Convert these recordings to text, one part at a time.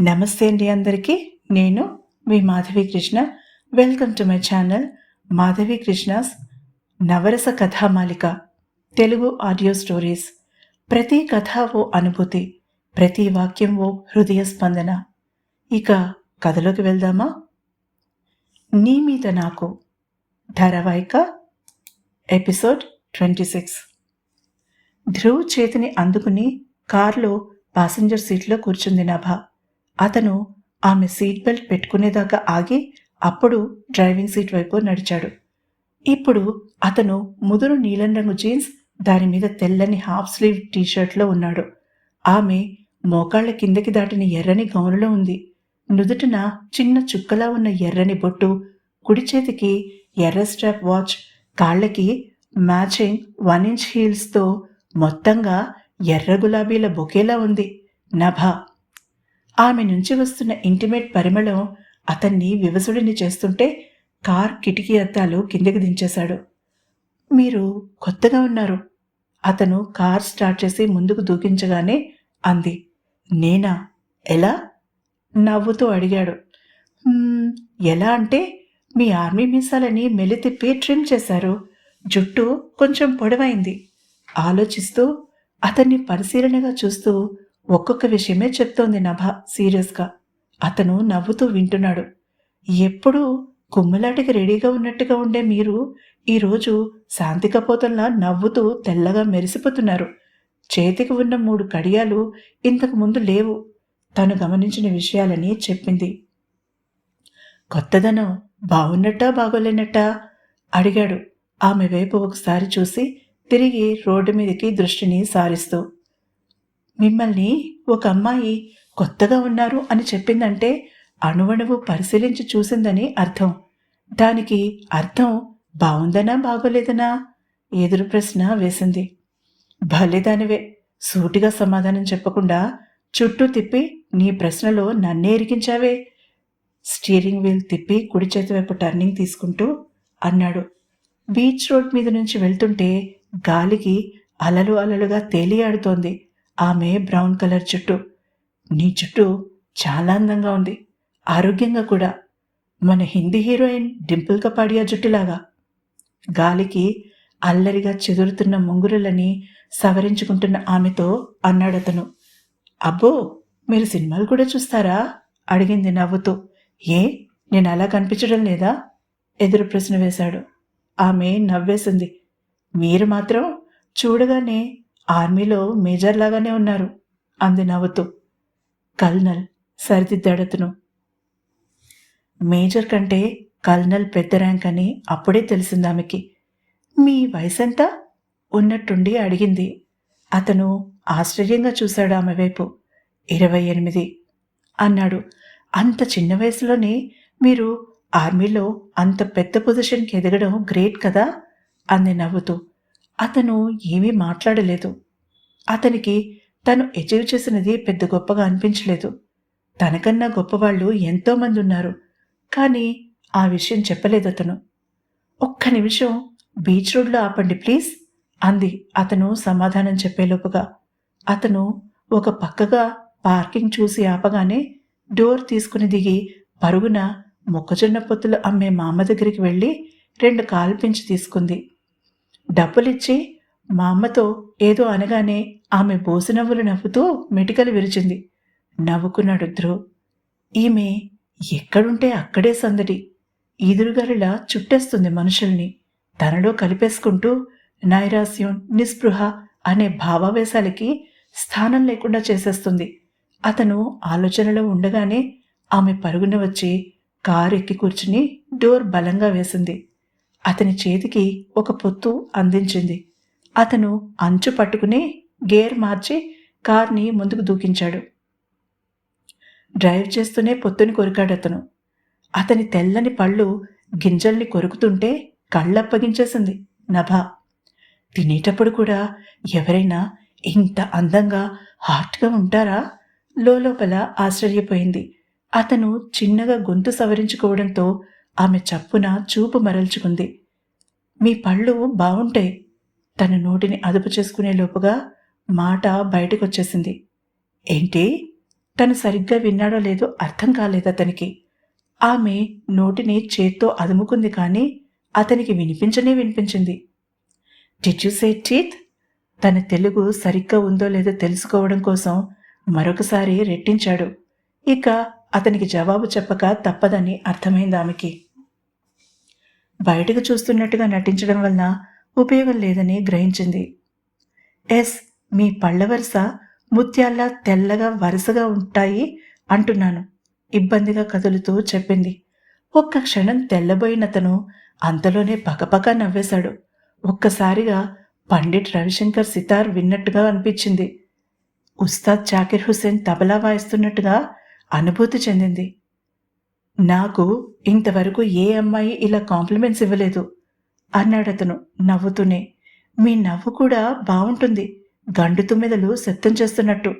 నమస్తే అండి అందరికీ. నేను మీ Madhavi Krishna. Welcome to my channel Madhavi Krishna's Navarasa Kathamalika Telugu audio stories. ప్రతి కథ ఓ అనుభూతి ప్రతి వాక్యం ఓ హృదయ స్పందన. ఇక కథలోకి వెళ్దామా? నీ మీద నాకు ధారావాహిక ఎపిసోడ్ ట్వంటీ సిక్స్. ధ్రువ్ చేతిని అందుకుని కారులో పాసింజర్ సీట్లో కూర్చుంది నభ. అతను ఆమె సీట్ బెల్ట్ పెట్టుకునేదాకా ఆగి అప్పుడు డ్రైవింగ్ సీట్ వైపు నడిచాడు. ఇప్పుడు అతను ముదురు నీలం రంగు జీన్స్ దాని మీద తెల్లని హాఫ్ స్లీవ్ టీషర్ట్లో ఉన్నాడు. ఆమె మోకాళ్ళ కిందకి దాటిన ఎర్రని గౌనులో ఉంది. నుదుటిన చిన్న చుక్కలా ఉన్న ఎర్రని బొట్టు కుడి చేతికి ఎర్ర స్ట్రాప్ వాచ్ కాళ్ళకి మ్యాచింగ్ వన్ ఇంచ్ హీల్స్తో మొత్తంగా ఎర్ర గులాబీల బొకేలా ఉంది. నభ ఆమె నుంచి వస్తున్న ఇంటిమేట్ పరిమళం అతన్ని వివసుడిని చేస్తుంటే కార్ కిటికీ అద్దాలు కిందకి దించేశాడు. మీరు కొత్తగా ఉన్నారు. అతను కార్ స్టార్ట్ చేసి ముందుకు దూకించగానే అంది. నేనా? ఎలా? నవ్వుతూ అడిగాడు. ఎలా అంటే మీ ఆర్మీ మీసాలని మెలితిప్పి ట్రిమ్ చేశారు. జుట్టు కొంచెం పొడవైంది. ఆలోచిస్తూ అతన్ని పరిశీలనగా చూస్తూ ఒక్కొక్క విషయమే చెప్తోంది నభ సీరియస్గా. అతను నవ్వుతూ వింటున్నాడు. ఎప్పుడూ కుమ్మలాటికి రెడీగా ఉన్నట్టుగా ఉండే మీరు ఈరోజు శాంతి కపోతంలా నవ్వుతూ తెల్లగా మెరిసిపోతున్నారు. చేతికి ఉన్న మూడు కడియాలు ఇంతకు ముందు లేవు. తను గమనించిన విషయాలని చెప్పింది. కొత్తదనం బాగున్నట్టా బాగోలేనట్టా? అడిగాడు. ఆమె వైపు ఒకసారి చూసి తిరిగి రోడ్డు మీదకి దృష్టిని సారిస్తూ. మిమ్మల్ని ఒక అమ్మాయి కొత్తగా ఉన్నారు అని చెప్పిందంటే అణువణువు పరిశీలించి చూసిందని అర్థం. దానికి అర్థం బాగుందనా బాగోలేదనా? ఎదురు ప్రశ్న వేసింది. భలేదానివే సూటిగా సమాధానం చెప్పకుండా చుట్టూ తిప్పి నీ ప్రశ్నలో నన్నే ఇరికించావే? స్టీరింగ్ వీల్ తిప్పి కుడి చేతి వైపు టర్నింగ్ తీసుకుంటూ అన్నాడు. బీచ్ రోడ్ మీద నుంచి వెళ్తుంటే గాలికి అలలు అలలుగా తేలియాడుతోంది. ఆమె బ్రౌన్ కలర్ జుట్టు. నీ జుట్టు చాలా అందంగా ఉంది. ఆరోగ్యంగా కూడా. మన హిందీ హీరోయిన్ డింపుల్ కపాడియా జుట్టులాగా. గాలికి అల్లరిగా చెదురుతున్న ముంగురులని సవరించుకుంటున్న ఆమెతో అన్నాడతను. అబ్బో మీరు సినిమాలు కూడా చూస్తారా? అడిగింది నవ్వుతూ. ఏ నేను అలా కనిపించడం లేదా? ఎదురు ప్రశ్న వేశాడు. ఆమె నవ్వేసింది. మీరు మాత్రం చూడగానే ఆర్మీలో మేజర్ లాగానే ఉన్నారు. అంది నవ్వుతూ. కల్నల్ సరిదిద్దాడతను. మేజర్ కంటే కల్నల్ పెద్ద ర్యాంక్ అని అప్పుడే తెలిసింది ఆమెకి మీ వయసెంత? ఉన్నట్టుండి అడిగింది. అతను ఆశ్చర్యంగా చూశాడు ఆమె వైపు. ఇరవై ఎనిమిది అన్నాడు. అంత చిన్న వయసులోనే మీరు ఆర్మీలో అంత పెద్ద పొజిషన్కి ఎదగడం గ్రేట్ కదా? అంది నవ్వుతూ. అతను ఏమీ మాట్లాడలేదు. అతనికి తను అచీవ్ చేసినది పెద్ద గొప్పగా అనిపించలేదు. తనకన్నా గొప్పవాళ్ళు ఎంతోమంది ఉన్నారు. కానీ ఆ విషయం చెప్పలేదు అతను. ఒక్క నిమిషం బీచ్ రోడ్లో ఆపండి ప్లీజ్ అంది అతను సమాధానం చెప్పేలోపుగా. అతను ఒక పక్కగా పార్కింగ్ చూసి ఆపగానే డోర్ తీసుకుని దిగి పరుగున మొక్కజొన్న పొత్తులు అమ్మే మామ దగ్గరికి వెళ్ళి రెండు కాలు పెంచి తీసుకుంది. డబ్బులిచ్చి మా అమ్మతో ఏదో అనగానే ఆమె బోసినవ్వులు నవ్వుతూ మెటికలు విరిచింది. నవ్వుకున్నాడు ధ్రువ్. ఈమె ఎక్కడుంటే అక్కడే సందడి. ఈదురుగాలిలా చుట్టేస్తుంది మనుషుల్ని. తనలో కలిపేసుకుంటూ నైరాస్యం నిస్పృహ అనే భావావేశాలకి స్థానం లేకుండా చేసేస్తుంది. అతను ఆలోచనలో ఉండగానే ఆమె పరుగున వచ్చి కారు ఎక్కి కూర్చుని డోర్ బలంగా వేసింది. అతని చేతికి ఒక పొత్తు అందించింది. అతను అంచు పట్టుకుని గేర్ మార్చి కార్ని ముందుకు దూకించాడు. డ్రైవ్ చేస్తూనే పొత్తుని కొరికాడు అతను. అతని తెల్లని పళ్ళు గింజల్ని కొరుకుతుంటే కళ్ళప్పగించేసింది నభ. తినేటప్పుడు కూడా ఎవరైనా ఇంత అందంగా హాట్గా ఉంటారా? లోపల ఆశ్చర్యపోయింది. అతను చిన్నగా గొంతు సవరించుకోవడంతో ఆమె చప్పున చూపు మరల్చుకుంది. మీ పళ్ళు బావుంటాయి తన నోటిని అదుపు చేసుకునే లోపుగా మాట బయటకొచ్చేసింది. ఏంటి? తను సరిగ్గా విన్నాడో లేదో అర్థం కాలేదు అతనికి. ఆమె నోటిని చేత్తో అదుముకుంది కానీ అతనికి వినిపించనే వినిపించింది. డిడ్ యు సే టీత్ తన తెలుగు సరిగ్గా ఉందో లేదో తెలుసుకోవడం కోసం మరొకసారి రెట్టించాడు. ఇక అతనికి జవాబు చెప్పక తప్పదని అర్థమైంది ఆమెకి. బయటకు చూస్తున్నట్టుగా నటించడం వల్ల ఉపయోగం లేదని గ్రహించింది. ఎస్ మీ పళ్ళ వరుస ముత్యాల్లా తెల్లగా వరుసగా ఉంటాయి అంటున్నాను. ఇబ్బందిగా కదులుతూ చెప్పింది. ఒక్క క్షణం తెల్లబోయినతను అంతలోనే పకపక నవ్వేశాడు. ఒక్కసారిగా పండిట్ రవిశంకర్ సితార్ విన్నట్టుగా అనిపించింది. ఉస్తాద్ జాకిర్ హుసేన్ తబలా వాయిస్తున్నట్టుగా అనుభూతి చెందింది. నాకు ఇంతవరకు ఏ అమ్మాయి ఇలా కాంప్లిమెంట్స్ ఇవ్వలేదు. అన్నాడతను నవ్వుతూనే. మీ నవ్వు కూడా బాగుంటుంది గండు తుమ్మెదలు శబ్దం చేస్తున్నట్టు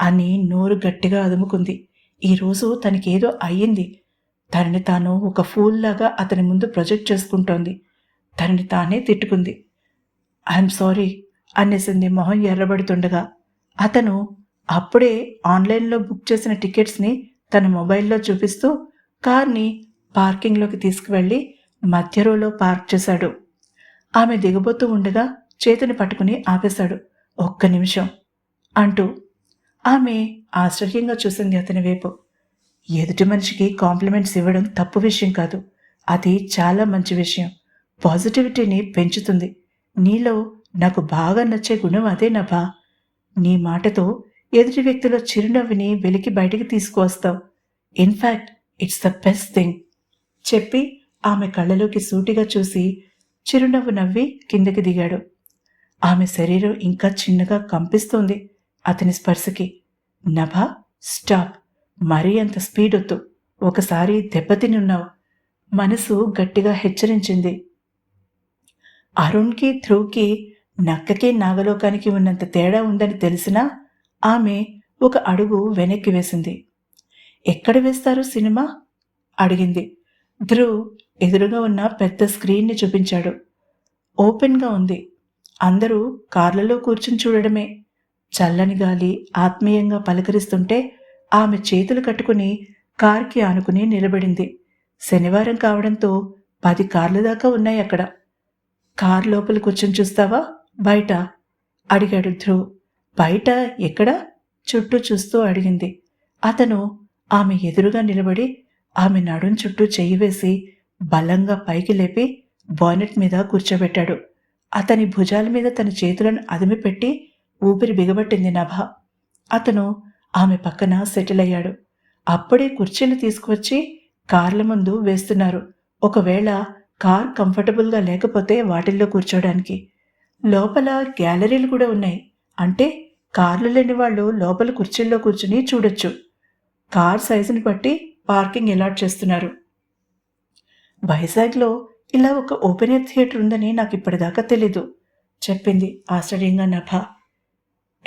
అని నోరు గట్టిగా అదుముకుంది. ఈరోజు తనకేదో అయ్యింది. తనని తాను ఒక ఫూల్లాగా అతని ముందు ప్రొజెక్ట్ చేసుకుంటోంది. తనని తానే తిట్టుకుంది. ఐఎమ్ సారీ అనేసింది మొహం ఎర్రబడుతుండగా. అతను అప్పుడే ఆన్లైన్లో బుక్ చేసిన టికెట్స్ని తన మొబైల్లో చూపిస్తూ కార్ని పార్కింగ్లోకి తీసుకువెళ్ళి మధ్య రోలో పార్క్ చేశాడు. ఆమె దిగబోతూ ఉండగా చేతిని పట్టుకుని ఆపేశాడు. ఒక్క నిమిషం అంటూ ఆమె ఆశ్చర్యంగా చూసింది అతని వైపు. ఎదుటి మనిషికి కాంప్లిమెంట్స్ ఇవ్వడం తప్పు విషయం కాదు. అది చాలా మంచి విషయం. పాజిటివిటీని పెంచుతుంది. నీలో నాకు బాగా నచ్చే గుణం అదే నభా. నీ మాటతో ఎదుటి వ్యక్తిలో చిరునవ్వుని వెలికి బయటికి తీసుకువస్తావు. In fact it's the best thing చెప్పి ఆమె కళ్ళలోకి సూటిగా చూసి చిరునవ్వు నవ్వి కిందకి దిగాడు. ఆమె శరీరం ఇంకా చిన్నగా కంపిస్తోంది అతని స్పర్శకి. నభ స్టాప్. మరీ అంత స్పీడ్ వద్దు. ఒకసారి దెబ్బతిని ఉన్నావు మనసు గట్టిగా హెచ్చరించింది. అరుణ్కి ధ్రువ్కి నక్కకి నాగలోకానికి ఉన్నంత తేడా ఉందని తెలిసినా ఆమె ఒక అడుగు వెనక్కి వేసింది. ఎక్కడ వేస్తారు సినిమా? అడిగింది. ధ్రువ్ ఎదురుగా ఉన్న పెద్ద స్క్రీన్ని చూపించాడు. ఓపెన్గా ఉంది. అందరూ కార్లలో కూర్చుని చూడడమే. చల్లని గాలి ఆత్మీయంగా పలకరిస్తుంటే ఆమె చేతులు కట్టుకుని కార్కి ఆనుకుని నిలబడింది. శనివారం కావడంతో పది కార్ల దాకా ఉన్నాయి అక్కడ. కార్ లోపల కూర్చొని చూస్తావా? బయట? అడిగాడు ధ్రువ్. బయట? ఎక్కడ? చుట్టూ చూస్తూ అడిగింది. అతను ఆమె ఎదురుగా నిలబడి ఆమె నడుం చుట్టూ చెయ్యి వేసి బలంగా పైకి లేపి బానెట్ మీద కూర్చోబెట్టాడు. అతని భుజాల మీద తన చేతులను అదిమిపెట్టి ఊపిరి బిగబట్టింది నభ. అతను ఆమె పక్కన సెటిల్ అయ్యాడు. అప్పుడే కుర్చీలు తీసుకువచ్చి కార్ల ముందు వేస్తున్నారు. ఒకవేళ కార్ కంఫర్టబుల్గా లేకపోతే వాటిల్లో కూర్చోడానికి. లోపల గ్యాలరీలు కూడా ఉన్నాయి. అంటే కార్లు లేని వాళ్ళు లోపల కుర్చీల్లో కూర్చుని చూడొచ్చు. కార్ సైజుని బట్టి పార్కింగ్ అలాట్ చేస్తున్నారు. వైజాగ్లో ఇలా ఒక ఓపెన్ ఎయిర్ థియేటర్ ఉందని నాకు ఇప్పటిదాకా తెలీదు చెప్పింది ఆశ్చర్యంగా నభ.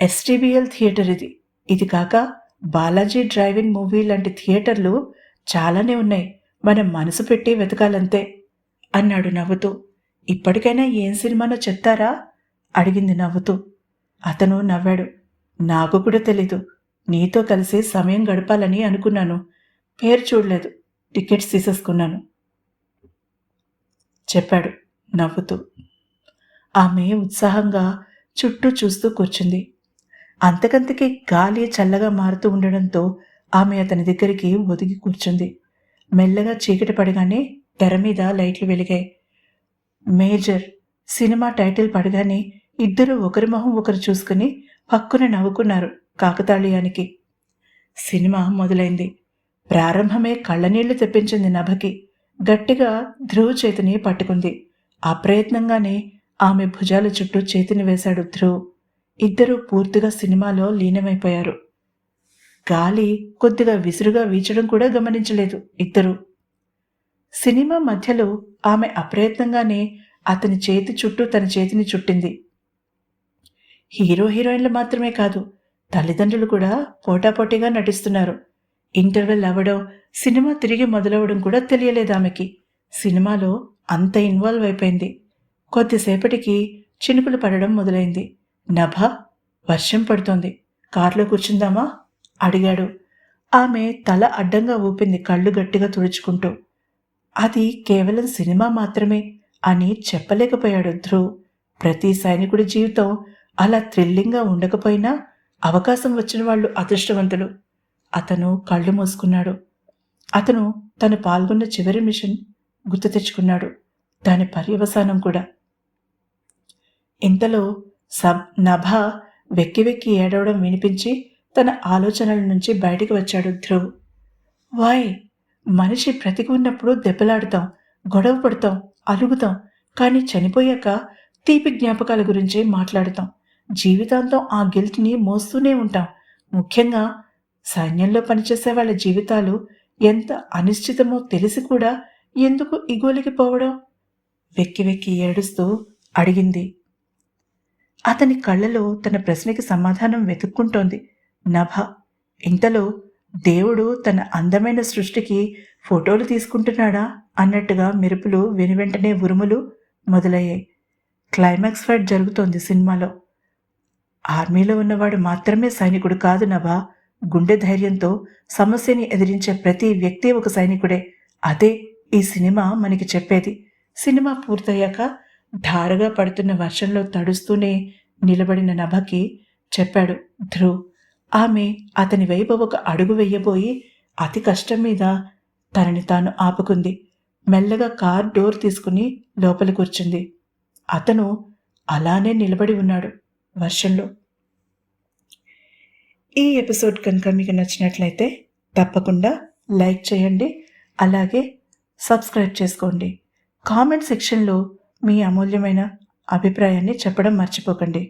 ఎస్టీబీఎల్ థియేటర్ ఇది. ఇది కాక బాలాజీ డ్రైవింగ్ మూవీ లాంటి థియేటర్లు చాలానే ఉన్నాయి. మనం మనసు పెట్టి వెతకాలంతే అన్నాడు నవ్వుతూ. ఇప్పటికైనా ఏం సినిమానో చెప్తారా? అడిగింది నవ్వుతూ. అతను నవ్వాడు. నాకు కూడా తెలీదు. నీతో కలిసి సమయం గడపాలని అనుకున్నాను. పేరు చూడలేదు. టికెట్స్ తీసేసుకున్నాను. చెప్పాడు. నవ్వుతూ. ఆమె ఉత్సాహంగా చుట్టూ చూస్తూ కూర్చుంది. అంతకంతకి గాలి చల్లగా మారుతూ ఉండడంతో ఆమె అతని దగ్గరికి ఒదిగి కూర్చుంది. మెల్లగా చీకటి పడగానే తెర మీద లైట్లు వెలిగాయి. మేజర్ సినిమా టైటిల్ పడగానే ఇద్దరు ఒకరి మొహం ఒకరు చూసుకుని పక్కున నవ్వుకున్నారు. కాకతాళీయానికి. సినిమా మొదలైంది. ప్రారంభమే కళ్ళనీళ్ళు తెప్పించింది నభకి. గట్టిగా ధ్రువ్ చేతిని పట్టుకుంది. అప్రయత్నంగానే ఆమె భుజాల చుట్టూ చేతిని వేశాడు ధ్రువ్. ఇద్దరూ పూర్తిగా సినిమాలో లీనమైపోయారు. గాలి కొద్దిగా విసురుగా వీచడం కూడా గమనించలేదు ఇద్దరు. సినిమా మధ్యలో ఆమె అప్రయత్నంగానే అతని చేతి చుట్టూ తన చేతిని చుట్టింది. హీరో హీరోయిన్లు మాత్రమే కాదు తల్లిదండ్రులు కూడా పోటాపోటీగా నటిస్తున్నారు. ఇంటర్వెల్ అవ్వడం సినిమా తిరిగి మొదలవడం కూడా తెలియలేదు ఆమెకి. సినిమాలో అంత ఇన్వాల్వ్ అయిపోయింది. కొద్దిసేపటికి చినుకులు పడడం మొదలైంది. నభ వర్షం పడుతోంది. కారులో కూర్చుందామా? అడిగాడు. ఆమె తల అడ్డంగా ఊపింది కళ్ళు గట్టిగా తుడుచుకుంటూ. అది కేవలం సినిమా మాత్రమే అని చెప్పలేకపోయాడు ధ్రువ్. ప్రతి సైనికుడి జీవితం అలా థ్రిల్లింగ్గా ఉండకపోయినా అవకాశం వచ్చిన వాళ్ళు అదృష్టవంతులు. అతను కళ్ళు మూసుకున్నాడు. అతను తను పాల్గొన్న చివరి మిషన్ గుర్తు తెచ్చుకున్నాడు. దాని పర్యవసానం కూడా. ఇంతలో సబ్ నభ వెక్కి వెక్కి ఏడవడం వినిపించి తన ఆలోచనల నుంచి బయటికి వచ్చాడు ధ్రువ్. వాయ్ మనిషి బ్రతికి ఉన్నప్పుడు దెబ్బలాడుతాం గొడవ పడతాం అలుగుతాం కానీ చనిపోయాక తీపి జ్ఞాపకాల గురించి మాట్లాడుతాం. జీవితాంతం ఆ గిల్ట్ని మోస్తూనే ఉంటాం. ముఖ్యంగా సైన్యంలో పనిచేసే వాళ్ళ జీవితాలు ఎంత అనిశ్చితమో తెలిసి కూడా ఎందుకు ఇగోలికి పోవడం? వెక్కి వెక్కి ఏడుస్తూ అడిగింది. అతని కళ్ళలో తన ప్రశ్నకి సమాధానం వెతుక్కుంటోంది నభ. ఇంతలో దేవుడు తన అందమైన సృష్టికి ఫోటోలు తీసుకుంటున్నాడా అన్నట్టుగా మెరుపులు వెనువెంటనే ఉరుములు మొదలయ్యాయి. క్లైమాక్స్ ఫైట్ జరుగుతోంది సినిమాలో. ఆర్మీలో ఉన్నవాడు మాత్రమే సైనికుడు కాదు నవా గుండె ధైర్యంతో సమస్యని ఎదిరించే ప్రతి వ్యక్తి ఒక సైనికుడే. అదే ఈ సినిమా మనకి చెప్పేది. సినిమా పూర్తయ్యాక ధారగా పడుతున్న వర్షంలో తడుస్తూనే నిలబడిన నభకి చెప్పాడు ధ్రువ్ ఆమె అతని వైపు ఒక అడుగు వెయ్యబోయి అతి కష్టం మీద తనని తాను ఆపుకుంది. మెల్లగా కార్ డోర్ తీసుకుని లోపల కూర్చుంది అతను అలానే నిలబడి ఉన్నాడు. వర్షంలో. ఈ ఎపిసోడ్ కనుక మీకు నచ్చినట్లయితే తప్పకుండా లైక్ చేయండి అలాగే సబ్స్క్రైబ్ చేసుకోండి. కామెంట్ సెక్షన్లో మీ అమూల్యమైన అభిప్రాయాన్ని చెప్పడం మర్చిపోకండి.